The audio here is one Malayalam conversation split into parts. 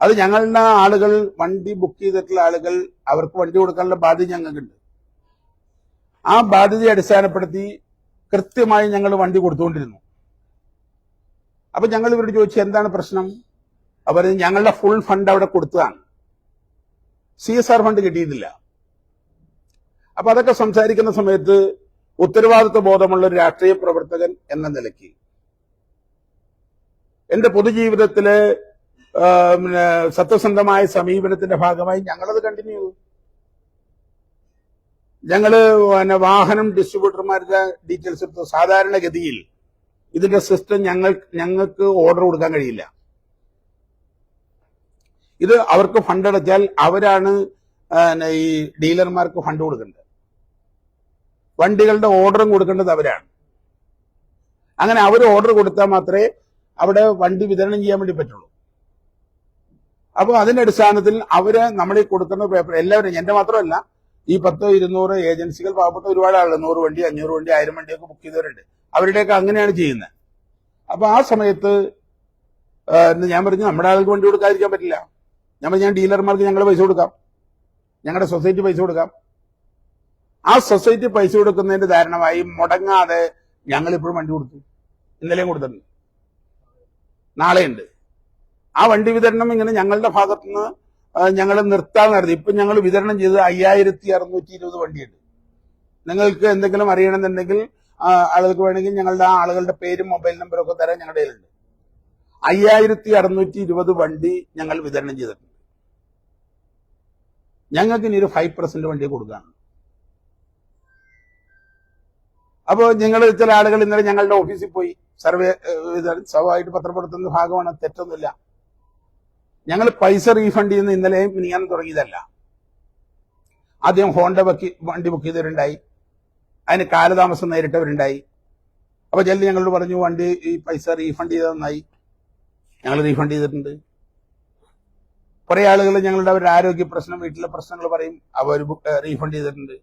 അത് ഞങ്ങളുടെ ആളുകൾ വണ്ടി ബുക്ക് ചെയ്തിട്ടുള്ള ആളുകൾ അവർക്ക് വണ്ടി കൊടുക്കാനുള്ള ബാധ്യത ഞങ്ങൾക്കുണ്ട്. ആ ബാധ്യതയെ അടിസ്ഥാനപ്പെടുത്തി കൃത്യമായി ഞങ്ങൾ വണ്ടി കൊടുത്തുകൊണ്ടിരുന്നു. അപ്പൊ ഞങ്ങൾ ഇവരോട് ചോദിച്ചു എന്താണ് പ്രശ്നം? അവർ ഞങ്ങളുടെ ഫുൾ ഫണ്ട് അവിടെ കൊടുത്തതാണ്. സി എസ് ആർ ഫണ്ട് കിട്ടിയിട്ടില്ല അപ്പൊ അതൊക്കെ സംസാരിക്കുന്ന സമയത്ത് ഉത്തരവാദിത്വ ബോധമുള്ള ഒരു രാഷ്ട്രീയ പ്രവർത്തകൻ എന്ന നിലയ്ക്ക് എന്റെ പൊതുജീവിതത്തിലെ പിന്നെ സത്യസന്ധമായ സമീപനത്തിന്റെ ഭാഗമായി ഞങ്ങളത് കണ്ടിന്യൂ ചെയ്തു. ഞങ്ങൾ പിന്നെ വാഹനം ഡിസ്ട്രിബ്യൂട്ടർമാരുടെ ഡീറ്റെയിൽസ് എടുത്തു സാധാരണഗതിയിൽ ഇതിന്റെ സിസ്റ്റം ഞങ്ങൾ ഞങ്ങൾക്ക് ഓർഡർ കൊടുക്കാൻ കഴിയില്ല. ഇത് അവർക്ക് ഫണ്ട് അടച്ചാൽ അവരാണ് ഈ ഡീലർമാർക്ക് ഫണ്ട് കൊടുക്കേണ്ടത്. വണ്ടികളുടെ ഓർഡറും കൊടുക്കേണ്ടത് അവരാണ്. അങ്ങനെ അവർ ഓർഡർ കൊടുത്താൽ മാത്രമേ അവിടെ വണ്ടി വിതരണം ചെയ്യാൻ വേണ്ടി പറ്റുള്ളൂ. അപ്പോൾ അതിന്റെ അടിസ്ഥാനത്തിൽ അവർ നമ്മൾ ഈ കൊടുക്കുന്ന പേപ്പർ എല്ലാവരും എന്റെ മാത്രമല്ല ഈ പത്തോ ഇരുന്നൂറ് ഏജൻസികൾ പാവപ്പെട്ട ഒരുപാട് ആളുകൾ നൂറ് വണ്ടി അഞ്ഞൂറ് വണ്ടി ആയിരം വണ്ടിയൊക്കെ ബുക്ക് ചെയ്തവരുണ്ട്. അവരുടെയൊക്കെ അങ്ങനെയാണ് ചെയ്യുന്നത്. അപ്പൊ ആ സമയത്ത് ഞാൻ പറഞ്ഞു നമ്മുടെ ആൾക്ക് വണ്ടി കൊടുക്കാതിരിക്കാൻ പറ്റില്ല. ഞാൻ ഞാൻ ഡീലർമാർക്ക് ഞങ്ങൾ പൈസ കൊടുക്കാം. ഞങ്ങളുടെ സൊസൈറ്റി പൈസ കൊടുക്കാം. ആ സൊസൈറ്റി പൈസ കൊടുക്കുന്നതിന്റെ ധാരണമായി മുടങ്ങാതെ ഞങ്ങൾ ഇപ്പോഴും വണ്ടി കൊടുത്തു. ഇന്നലെയും കൊടുത്തിട്ടുണ്ട്. നാളെയുണ്ട്. ആ വണ്ടി വിതരണം ഇങ്ങനെ ഞങ്ങളുടെ ഭാഗത്തുനിന്ന് ഞങ്ങൾ നിർത്താൻ നടത്തി. ഇപ്പൊ ഞങ്ങൾ വിതരണം ചെയ്ത് അയ്യായിരത്തി അറുന്നൂറ്റി ഇരുപത് വണ്ടിയുണ്ട്. നിങ്ങൾക്ക് എന്തെങ്കിലും അറിയണമെന്നുണ്ടെങ്കിൽ ആളുകൾക്ക് വേണമെങ്കിൽ ഞങ്ങളുടെ ആ ആളുകളുടെ പേരും മൊബൈൽ നമ്പറും ഒക്കെ തരാൻ ഞങ്ങളുടെ കയ്യിലുണ്ട്. അയ്യായിരത്തി അറുന്നൂറ്റി ഇരുപത് വണ്ടി ഞങ്ങൾ വിതരണം ചെയ്തിട്ടുണ്ട്. ഞങ്ങൾക്ക് ഇനി ഒരു ഫൈവ് പെർസെന്റ് വണ്ടി കൊടുക്കാണ് അപ്പോൾ നിങ്ങൾ ചില ആളുകൾ ഇന്നലെ ഞങ്ങളുടെ ഓഫീസിൽ പോയി. സർവേ സ്വഭാവമായിട്ട് പത്രപ്പെടുത്തുന്ന ഭാഗമാണ്. തെറ്റൊന്നുമില്ല. ഞങ്ങൾ പൈസ റീഫണ്ട് ചെയ്യുന്ന ഇന്നലെയും ഞാൻ തുടങ്ങിയതല്ല. ആദ്യം ഹോണ്ട ബക്കി വണ്ടി ബുക്ക് ചെയ്തവരുണ്ടായി. അതിന് കാലതാമസം നേരിട്ടവരുണ്ടായി. അപ്പൊ ജെല്ലി ഞങ്ങളോട് പറഞ്ഞു വണ്ടി ഈ പൈസ റീഫണ്ട് ചെയ്ത് നന്നായി. ഞങ്ങൾ റീഫണ്ട് ചെയ്തിട്ടുണ്ട്. കുറെ ആളുകൾ ഞങ്ങളുടെ അവരുടെ ആരോഗ്യ പ്രശ്നം വീട്ടിലെ പ്രശ്നങ്ങൾ പറയും അവർ റീഫണ്ട് ചെയ്തിട്ടുണ്ട്.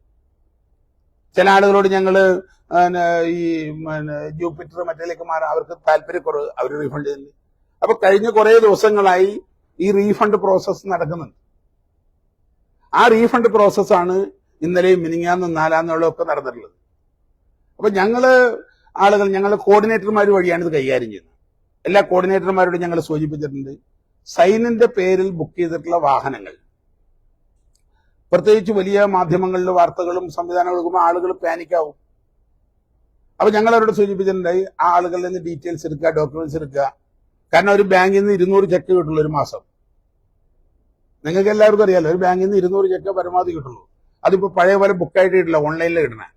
ചില ആളുകളോട് ഞങ്ങൾ ഈ ജൂപ്പിറ്റർ മറ്റേലേക്ക് മാറാൻ അവർക്ക് താല്പര്യക്കുറവ് അവർ റീഫണ്ട് ചെയ്തിട്ടുണ്ട്. അപ്പൊ കഴിഞ്ഞ കുറെ ദിവസങ്ങളായി ഈ റീഫണ്ട് പ്രോസസ്സ് നടക്കുന്നുണ്ട്. ആ റീഫണ്ട് പ്രോസസ്സാണ് ഇന്നലെയും മിനിങ്ങാന്നും നാലാന്നുള്ള ഒക്കെ നടന്നിട്ടുള്ളത്. അപ്പൊ ഞങ്ങൾ ആളുകൾ ഞങ്ങളുടെ കോർഡിനേറ്റർമാർ വഴിയാണ് ഇത് കൈകാര്യം ചെയ്യുന്നത്. എല്ലാ കോർഡിനേറ്റർമാരോടും ഞങ്ങൾ സൂചിപ്പിച്ചിട്ടുണ്ട് സൈനിന്റെ പേരിൽ ബുക്ക് ചെയ്തിട്ടുള്ള വാഹനങ്ങൾ. പ്രത്യേകിച്ച് വലിയ മാധ്യമങ്ങളിലെ വാർത്തകളും സംവിധാനങ്ങളും കൊടുക്കുമ്പോൾ ആളുകൾ പാനിക്കാവും അപ്പൊ ഞങ്ങൾ അവരോട് സൂചിപ്പിച്ചിട്ടുണ്ടായി ആ ആളുകളിൽ നിന്ന് ഡീറ്റെയിൽസ് എടുക്കുക ഡോക്യുമെന്റ്സ് എടുക്കുക. കാരണം ഒരു ബാങ്കിൽ നിന്ന് ഇരുന്നൂറ് ചെക്ക് കിട്ടുള്ളൂ ഒരു മാസം. നിങ്ങൾക്ക് എല്ലാവർക്കും അറിയാലോ ഒരു ബാങ്കിൽ നിന്ന് ഇരുന്നൂറ് ചെക്ക് പരമാവധി കിട്ടുള്ളൂ. അതിപ്പോൾ പഴയ പോലെ ബുക്ക് ആയിട്ട് കിട്ടില്ല ഓൺലൈനിൽ കിട്ടണേ.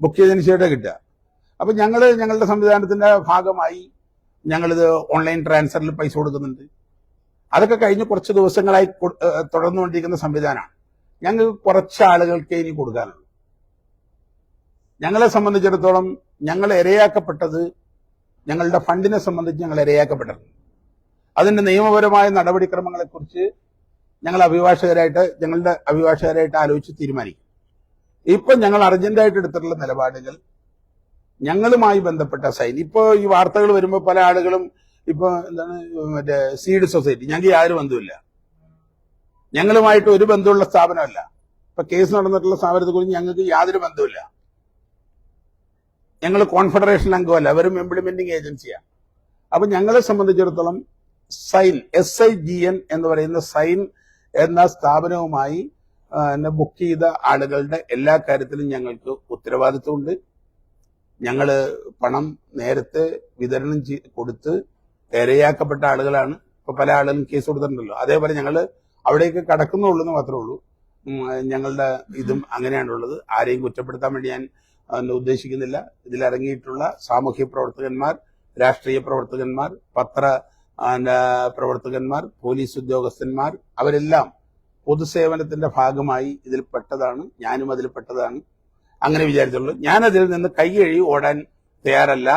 ബുക്ക് ചെയ്തതിന് ശേഷം കിട്ടുക. അപ്പൊ ഞങ്ങൾ ഞങ്ങളുടെ സംവിധാനത്തിന്റെ ഭാഗമായി ഞങ്ങളിത് ഓൺലൈൻ ട്രാൻസ്ഫറിൽ പൈസ കൊടുക്കുന്നുണ്ട്. അതൊക്കെ കഴിഞ്ഞ് കുറച്ച് ദിവസങ്ങളായി തുടർന്നുകൊണ്ടിരിക്കുന്ന സംവിധാനമാണ്. ഞങ്ങൾക്ക് കുറച്ച് ആളുകൾക്ക് ഇനി കൊടുക്കാനുള്ളൂ ഞങ്ങളെ സംബന്ധിച്ചിടത്തോളം ഞങ്ങൾ ഇരയാക്കപ്പെട്ടത് ഞങ്ങളുടെ ഫണ്ടിനെ സംബന്ധിച്ച് ഞങ്ങൾ ഇരയാക്കപ്പെട്ടത്. അതിന്റെ നിയമപരമായ നടപടിക്രമങ്ങളെക്കുറിച്ച് ഞങ്ങൾ അഭിഭാഷകരായിട്ട് ഞങ്ങളുടെ അഭിഭാഷകരായിട്ട് ആലോചിച്ച് തീരുമാനിക്കും. ഇപ്പൊ ഞങ്ങൾ അർജന്റായിട്ട് എടുത്തിട്ടുള്ള നിലപാടുകൾ ഞങ്ങളുമായി ബന്ധപ്പെട്ട സൈൻ. ഇപ്പൊ ഈ വാർത്തകൾ വരുമ്പോൾ പല ആളുകളും ഇപ്പൊ എന്താണ് മറ്റേ സീഡ് സൊസൈറ്റി ഞങ്ങൾക്ക് യാതൊരു ബന്ധമില്ല ഞങ്ങളുമായിട്ട് ഒരു ബന്ധമുള്ള സ്ഥാപനമല്ല. ഇപ്പൊ കേസ് നടന്നിട്ടുള്ള സ്ഥാപനത്തെ കുറിച്ച് ഞങ്ങൾക്ക് യാതൊരു ബന്ധവുമില്ല. ഞങ്ങൾ കോൺഫെഡറേഷൻ അംഗമല്ല. അവരും ഇംപ്ലിമെന്റിംഗ് ഏജൻസിയാണ് അപ്പൊ ഞങ്ങളെ സംബന്ധിച്ചിടത്തോളം sign S I G N എന്ന് പറയുന്ന സൈൻ എന്ന സ്ഥാപനവുമായി ബുക്ക് ചെയ്ത ആളുകളുടെ എല്ലാ കാര്യത്തിലും ഞങ്ങൾക്ക് ഉത്തരവാദിത്വമുണ്ട്. ഞങ്ങൾ പണം നേരത്തെ വിതരണം കൊടുത്ത് തിരയാക്കപ്പെട്ട ആളുകളാണ്. ഇപ്പൊ പല ആളുകളും കേസ് കൊടുത്തിട്ടുണ്ടല്ലോ. അതേപോലെ ഞങ്ങൾ അവിടേക്ക് കടക്കുന്നുള്ളൂ എന്ന് മാത്രമേ ഉള്ളൂ. ഞങ്ങളുടെ ഇതും അങ്ങനെയാണുള്ളത്. ആരെയും കുറ്റപ്പെടുത്താൻ വേണ്ടി ഞാൻ ആ, ഉദ്ദേശിക്കുന്നില്ല. ഇതിലിറങ്ങിയിട്ടുള്ള സാമൂഹ്യ പ്രവർത്തകന്മാർ രാഷ്ട്രീയ പ്രവർത്തകന്മാർ പത്ര പ്രവർത്തകന്മാർ പോലീസ് ഉദ്യോഗസ്ഥന്മാർ അവരെല്ലാം പൊതുസേവനത്തിന്റെ ഭാഗമായി ഇതിൽ പെട്ടതാണ്. ഞാനും അതിൽ പെട്ടതാണ്. അങ്ങനെ വിചാരിച്ചുള്ളൂ. ഞാൻ അതിൽ നിന്ന് കൈയഴി ഓടാൻ തയ്യാറല്ല.